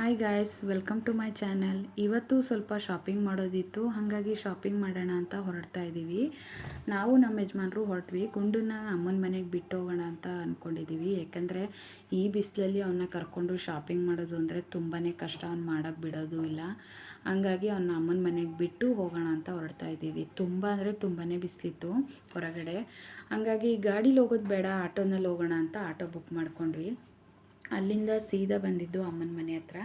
Hi guys welcome to my channel ಇವತ್ತು ಸ್ವಲ್ಪ shopping ಮಾಡೋದಿತ್ತು, ಹಾಗಾಗಿ ಶಾಪಿಂಗ್ ಮಾಡೋಣ ಅಂತ ಹೊರಡ್ತಾ ಇದ್ದೀವಿ ನಾವು ನಮ್ಮ ಯಜಮಾನರು ಹೊರಟ್ವಿ, ಗುಂಡನ್ನ ಅಮ್ಮನ ಮನೆಗೆ ಬಿಟ್ಟು ಹೋಗೋಣ ಅಂತ ಅಂದ್ಕೊಂಡಿದ್ದೀವಿ ಯಾಕಂದರೆ ಈ ಬಿಸಿಲಲ್ಲಿ ಅವನ್ನ ಕರ್ಕೊಂಡು ಶಾಪಿಂಗ್ ಮಾಡೋದು ಅಂದರೆ ತುಂಬಾ ಕಷ್ಟ, ಅವ್ನು ಮಾಡೋಕ್ಕೆ ಬಿಡೋದು ಇಲ್ಲ. ಹಂಗಾಗಿ ಅವನ್ನ ಅಮ್ಮನ ಮನೆಗೆ ಬಿಟ್ಟು ಹೋಗೋಣ ಅಂತ ಹೊರಡ್ತಾ ಇದ್ದೀವಿ ತುಂಬ ಅಂದರೆ ತುಂಬಾ ಬಿಸಿಲಿತ್ತು ಹೊರಗಡೆ. ಹಂಗಾಗಿ ಗಾಡೀಲಿ ಹೋಗೋದು ಬೇಡ, ಆಟೋನಲ್ಲಿ ಹೋಗೋಣ ಅಂತ ಆಟೋ ಬುಕ್ ಮಾಡ್ಕೊಂಡ್ವಿ. ಅಲ್ಲಿಂದ ಸೀದಾ ಬಂದಿದ್ದು ಅಮ್ಮನ ಮನೆ ಹತ್ರ.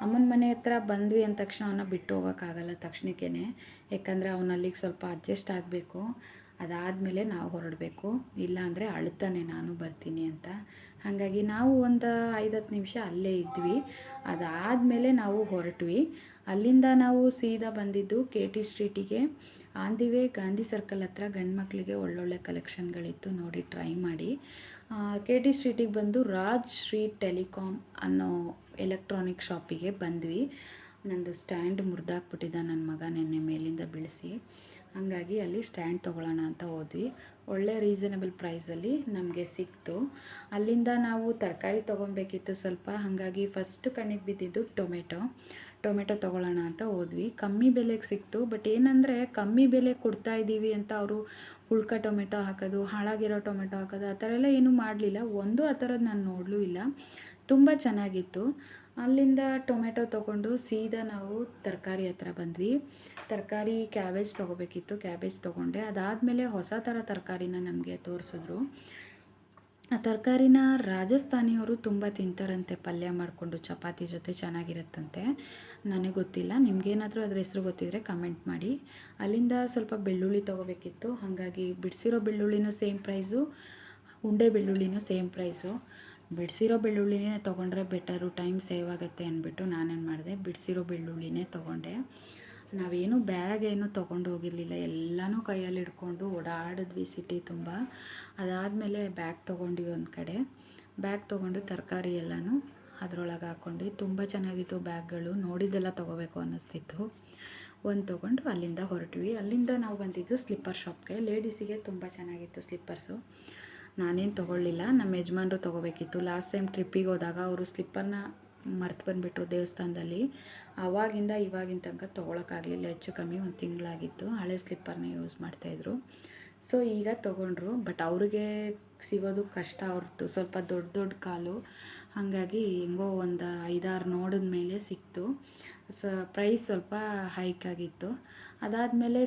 ಅಮ್ಮನ ಮನೆ ಹತ್ರ ಬಂದ್ವಿ ಅಂದ ತಕ್ಷಣ ಅವನ್ನ ಬಿಟ್ಟು ಹೋಗೋಕ್ಕಾಗಲ್ಲ ತಕ್ಷಣಕ್ಕೇ ಯಾಕಂದರೆ ಅವನ ಅಲ್ಲಿಗೆ ಸ್ವಲ್ಪ ಅಡ್ಜಸ್ಟ್ ಆಗಬೇಕು. ಅದಾದಮೇಲೆ ನಾವು ಹೊರಡಬೇಕು. ಇಲ್ಲಾಂದರೆ ಅಳ್ತಾನೆ ನಾನು ಬರ್ತೀನಿ ಅಂತ. ಹಾಗಾಗಿ ನಾವು ಒಂದು ಐದು ಹತ್ತು ನಿಮಿಷ ಅಲ್ಲೇ ಇದ್ವಿ. ಅದಾದಮೇಲೆ ನಾವು ಹೊರಟ್ವಿ. ಅಲ್ಲಿಂದ ನಾವು ಸೀದಾ ಬಂದಿದ್ದು K T ಸ್ಟ್ರೀಟಿಗೆ. On the way Gandhi circle ಹತ್ರ ಗಂಡು ಮಕ್ಕಳಿಗೆ ಒಳ್ಳೊಳ್ಳೆ ಕಲೆಕ್ಷನ್ಗಳಿತ್ತು ನೋಡಿ ಟ್ರೈ ಮಾಡಿ. ಕೆ ಟಿ ಸ್ಟ್ರೀಟಿಗೆ ಬಂದು ರಾಜ್ ಶ್ರೀ ಟೆಲಿಕಾಮ್ ಅನ್ನೋ ಎಲೆಕ್ಟ್ರಾನಿಕ್ ಶಾಪಿಗೆ ಬಂದ್ವಿ. ನಂದು ಸ್ಟ್ಯಾಂಡ್ ಮುರಿದಾಕ್ಬಿಟ್ಟಿದ್ದ ನನ್ನ ಮಗ ನೆನ್ನೆ ಮೇಲಿಂದ ಬೀಳಿಸಿ. ಹಾಗಾಗಿ ಅಲ್ಲಿ ಸ್ಟ್ಯಾಂಡ್ ತೊಗೊಳ್ಳೋಣ ಅಂತ ಹೋದ್ವಿ. ಒಳ್ಳೆ ರೀಸನಬಲ್ ಪ್ರೈಸಲ್ಲಿ ನಮಗೆ ಸಿಕ್ತು. ಅಲ್ಲಿಂದ ನಾವು ತರಕಾರಿ ತೊಗೊಬೇಕಿತ್ತು ಸ್ವಲ್ಪ, ಹಾಗಾಗಿ ಫಸ್ಟ್ ಕಣ್ಣಿಗೆ ಬಿದ್ದಿದ್ದು ಟೊಮೆಟೊ. ಟೊಮೆಟೊ ತೊಗೊಳ್ಳೋಣ ಅಂತ ಹೋದ್ವಿ. ಕಮ್ಮಿ ಬೆಲೆಗೆ ಸಿಕ್ತು ಬಟ್ ಏನಂದರೆ ಕಮ್ಮಿ ಬೆಲೆ ಕೊಡ್ತಾ ಇದ್ದೀವಿ ಅಂತ ಅವರು ಹುಳ್ಕ ಟೊಮೆಟೊ ಹಾಕೋದು, ಹಾಳಾಗಿರೋ ಟೊಮೆಟೊ ಹಾಕೋದು, ಆ ಥರ ಎಲ್ಲ ಏನೂ ಮಾಡಲಿಲ್ಲ. ಒಂದು ಆ ಥರದ್ದು ನಾನು ನೋಡಲೂ ಇಲ್ಲ. ತುಂಬ ಚೆನ್ನಾಗಿತ್ತು. ಅಲ್ಲಿಂದ ಟೊಮೆಟೊ ತೊಗೊಂಡು ಸೀದಾ ನಾವು ತರಕಾರಿ ಹತ್ರ ಬಂದ್ವಿ. ತರಕಾರಿ ಕ್ಯಾಬೇಜ್ ತೊಗೋಬೇಕಿತ್ತು. ಕ್ಯಾಬೇಜ್ ತೊಗೊಂಡೆ. ಅದಾದಮೇಲೆ ಹೊಸ ಥರ ತರಕಾರಿನ ನಮಗೆ ತೋರಿಸಿದ್ರು. ಆ ತರಕಾರಿನ ರಾಜಸ್ಥಾನಿಯವರು ತುಂಬ ತಿಂತಾರಂತೆ. ಪಲ್ಯ ಮಾಡಿಕೊಂಡು ಚಪಾತಿ ಜೊತೆ ಚೆನ್ನಾಗಿರುತ್ತಂತೆ. ನನಗೆ ಗೊತ್ತಿಲ್ಲ. ನಿಮಗೇನಾದರೂ ಅದ್ರ ಹೆಸರು ಗೊತ್ತಿದ್ದರೆ ಕಮೆಂಟ್ ಮಾಡಿ. ಅಲ್ಲಿಂದ ಸ್ವಲ್ಪ ಬೆಳ್ಳುಳ್ಳಿ ತೊಗೋಬೇಕಿತ್ತು. ಹಾಗಾಗಿ ಬಿಡಿಸಿರೋ ಬೆಳ್ಳುಳ್ಳಿನೂ ಸೇಮ್ ಪ್ರೈಸು, ಉಂಡೆ ಬೆಳ್ಳುಳ್ಳಿನೂ ಸೇಮ್ ಪ್ರೈಸು. ಬಿಡಿಸಿರೋ ಬೆಳ್ಳುಳ್ಳಿನೇ ತೊಗೊಂಡ್ರೆ ಬೆಟರು, ಟೈಮ್ ಸೇವ್ ಆಗುತ್ತೆ ಅಂದ್ಬಿಟ್ಟು ನಾನೇನು ಮಾಡಿದೆ, ಬಿಡಿಸಿರೋ ಬೆಳ್ಳುಳ್ಳಿನೇ ತೊಗೊಂಡೆ. ನಾವೇನು ಬ್ಯಾಗ್ ಏನು ತೊಗೊಂಡು ಹೋಗಿರಲಿಲ್ಲ, ಎಲ್ಲನೂ ಕೈಯಲ್ಲಿ ಹಿಡ್ಕೊಂಡು ಓಡಾಡಿದ್ವಿ ಸಿಟಿ ತುಂಬ. ಅದಾದಮೇಲೆ ಬ್ಯಾಗ್ ತೊಗೊಂಡ್ವಿ ಒಂದು ಕಡೆ. ಬ್ಯಾಗ್ ತೊಗೊಂಡು ತರಕಾರಿ ಎಲ್ಲನೂ ಅದರೊಳಗೆ ಹಾಕ್ಕೊಂಡ್ವಿ ತುಂಬ ಚೆನ್ನಾಗಿತ್ತು ಬ್ಯಾಗ್ಗಳು, ನೋಡಿದ್ದೆಲ್ಲ ತೊಗೋಬೇಕು ಅನ್ನಿಸ್ತಿತ್ತು. ಒಂದು ತೊಗೊಂಡು ಅಲ್ಲಿಂದ ಹೊರಟ್ವಿ. ಅಲ್ಲಿಂದ ನಾವು ಬಂದಿದ್ದು ಸ್ಲಿಪ್ಪರ್ ಶಾಪ್ಗೆ. ಲೇಡೀಸಿಗೆ ತುಂಬ ಚೆನ್ನಾಗಿತ್ತು ಸ್ಲಿಪ್ಪರ್ಸು. ನಾನೇನು ತೊಗೊಳ್ಳಿಲ್ಲ, ನಮ್ಮ ಯಜಮಾನ್ರು ತೊಗೋಬೇಕಿತ್ತು. ಲಾಸ್ಟ್ ಟೈಮ್ ಟ್ರಿಪ್ಪಿಗೆ ಹೋದಾಗ ಅವರು ಸ್ಲಿಪ್ಪರ್ನ ಮರ್ತು ಬಂದುಬಿಟ್ರು ದೇವಸ್ಥಾನದಲ್ಲಿ. ಆವಾಗಿಂದ ಇವಾಗಿನ ತನಕ ತೊಗೊಳಕ್ಕಾಗಲಿಲ್ಲ, ಹೆಚ್ಚು ಕಮ್ಮಿ ಒಂದು ತಿಂಗಳಾಗಿತ್ತು. ಹಳೆ ಸ್ಲಿಪ್ಪರ್ನ ಯೂಸ್ ಮಾಡ್ತಾಯಿದ್ರು. ಸೊ, ಈಗ ತೊಗೊಂಡ್ರು, ಬಟ್ ಅವ್ರಿಗೆ ಸಿಗೋದು ಕಷ್ಟ ಅವ್ರದ್ದು ಸ್ವಲ್ಪ ದೊಡ್ಡ ದೊಡ್ಡ ಕಾಲು. ಹಾಗಾಗಿ ಹೆಂಗೋ ಒಂದು ಐದಾರು ನೋಡಿದ ಮೇಲೆ ಸಿಕ್ತು. ಸ, ಪ್ರೈಸ್ ಸ್ವಲ್ಪ ಹೈಕ್ ಆಗಿತ್ತು. ಅದಾದಮೇಲೆ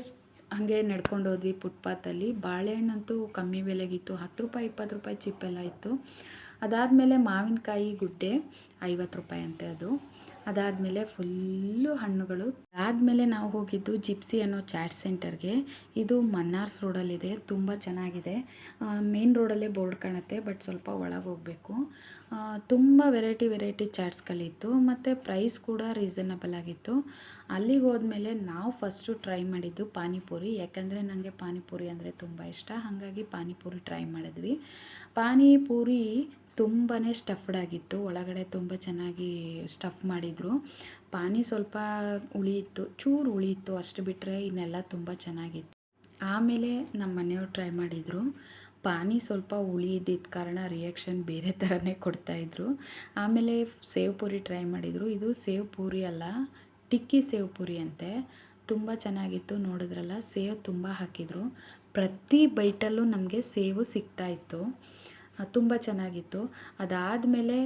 ಹಾಗೆ ನಡ್ಕೊಂಡು ಹೋದ್ವಿ ಫುಟ್ಪಾತಲ್ಲಿ. ಬಾಳೆಹಣ್ಣಂತೂ ಕಮ್ಮಿ ಬೆಲೆಗಿತ್ತು. ಹತ್ತು ರೂಪಾಯಿ, ಇಪ್ಪತ್ತು ರೂಪಾಯಿ ಚಿಪ್ಪೆಲ್ಲ ಇತ್ತು. ಅದಾದಮೇಲೆ ಮಾವಿನಕಾಯಿ ಗುಡ್ಡೆ, ಐವತ್ತು ರೂಪಾಯಿ ಅಂತೆ ಅದು. ಅದಾದಮೇಲೆ ಫುಲ್ಲು ಹಣ್ಣುಗಳು. ಆದಮೇಲೆ ನಾವು ಹೋಗಿದ್ದು ಜಿಪ್ಸಿ ಅನ್ನೋ ಚಾಟ್ ಸೆಂಟರ್ಗೆ. ಇದು ಮನ್ನಾರ್ಸ್ ರೋಡಲ್ಲಿದೆ. ತುಂಬ ಚೆನ್ನಾಗಿದೆ. ಮೇನ್ ರೋಡಲ್ಲೇ ಬೋರ್ಡ್ ಕಾಣುತ್ತೆ, ಬಟ್ ಸ್ವಲ್ಪ ಒಳಗೆ ಹೋಗಬೇಕು. ತುಂಬ ವೆರೈಟಿ ವೆರೈಟಿ ಚಾಟ್ಸ್ಗಳಿತ್ತು. ಮತ್ತು ಪ್ರೈಸ್ ಕೂಡ ರೀಸನಬಲ್ ಆಗಿತ್ತು. ಅಲ್ಲಿಗೆ ಹೋದ್ಮೇಲೆ ನಾವು ಫಸ್ಟು ಟ್ರೈ ಮಾಡಿದ್ದು ಪಾನಿಪುರಿ. ಯಾಕಂದರೆ ನನಗೆ ಪಾನಿಪುರಿ ಅಂದರೆ ತುಂಬ ಇಷ್ಟ. ಹಾಗಾಗಿ ಪಾನಿಪುರಿ ಟ್ರೈ ಮಾಡಿದ್ವಿ. ಪಾನಿಪುರಿ ತುಂಬಾ ಸ್ಟಫ್ಡ್ ಆಗಿತ್ತು. ಒಳಗಡೆ ತುಂಬ ಚೆನ್ನಾಗಿ ಸ್ಟಫ್ ಮಾಡಿದರು. ಪಾನಿ ಸ್ವಲ್ಪ ಉಳಿಯಿತ್ತು. ಚೂರು ಉಳಿಯಿತ್ತು ಅಷ್ಟು ಬಿಟ್ಟರೆ ಇನ್ನೆಲ್ಲ ತುಂಬ ಚೆನ್ನಾಗಿತ್ತು. ಆಮೇಲೆ ನಮ್ಮ ಮನೆಯವ್ರು ಟ್ರೈ ಮಾಡಿದರು. ಪಾನಿ ಸ್ವಲ್ಪ ಹುಳಿ ಇದ್ದಿದ್ದ ಕಾರಣ ರಿಯಾಕ್ಷನ್ ಬೇರೆ ಥರನೇ ಕೊಡ್ತಾಯಿದ್ರು ಆಮೇಲೆ ಸೇವ್ ಪೂರಿ ಟ್ರೈ ಮಾಡಿದರು. ಇದು ಸೇವ್ ಪೂರಿ ಅಲ್ಲ, ಟಿಕ್ಕಿ ಸೇವ್ ಪೂರಿ ಅಂತೆ. ತುಂಬ ಚೆನ್ನಾಗಿತ್ತು, ನೋಡಿದ್ರಲ್ಲ? ಸೇವ್ ತುಂಬ ಹಾಕಿದರು. ಪ್ರತಿ ಬೈಟಲ್ಲೂ ನಮಗೆ ಸೇವು ಸಿಗ್ತಾಯಿತ್ತು ತುಂಬ ಚೆನ್ನಾಗಿತ್ತು. ಅದಾದಮೇಲೆ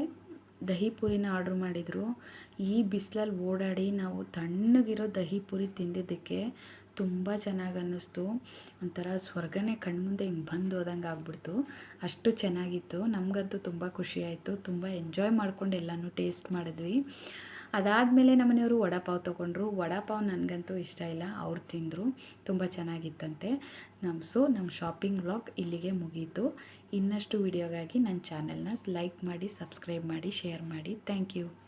ದಹಿ ಪೂರಿನ ಆರ್ಡ್ರ್ ಮಾಡಿದರು. ಈ ಬಿಸಿಲಲ್ಲಿ ಓಡಾಡಿ ನಾವು ತಣ್ಣಗಿರೋ ದಹಿ ಪೂರಿ ತಿಂದಿದ್ದಕ್ಕೆ ತುಂಬ ಚೆನ್ನಾಗಿ ಅನ್ನಿಸ್ತು. ಒಂಥರ ಸ್ವರ್ಗನೇ ಕಣ್ಮುಂದೆ ಹಿಂಗೆ ಬಂದು ಹೋದಂಗೆ ಆಗ್ಬಿಡ್ತು. ಅಷ್ಟು ಚೆನ್ನಾಗಿತ್ತು. ನಮಗಂತೂ ತುಂಬ ಖುಷಿ ಆಯಿತು. ತುಂಬ ಎಂಜಾಯ್ ಮಾಡ್ಕೊಂಡು ಎಲ್ಲನೂ ಟೇಸ್ಟ್ ಮಾಡಿದ್ವಿ. ಅದಾದಮೇಲೆ ನಮ್ಮನೆಯವರು ವಡಾಪಾವ್ ತೊಗೊಂಡ್ರು. ವಡಾಪಾವ್ ನನಗಂತೂ ಇಷ್ಟ ಇಲ್ಲ. ಅವ್ರು ತಿಂದರು. ತುಂಬ ಚೆನ್ನಾಗಿತ್ತಂತೆ. ನಮ್ಮ ಸೊ ನಮ್ಮ ಶಾಪಿಂಗ್ ವ್ಲಾಗ್ ಇಲ್ಲಿಗೆ ಮುಗೀತು. ಇನ್ನಷ್ಟು ವಿಡಿಯೋಗಾಗಿ ನನ್ನ ಚಾನೆಲ್ನ ಲೈಕ್ ಮಾಡಿ, ಸಬ್ಸ್ಕ್ರೈಬ್ ಮಾಡಿ, ಶೇರ್ ಮಾಡಿ. Thank you.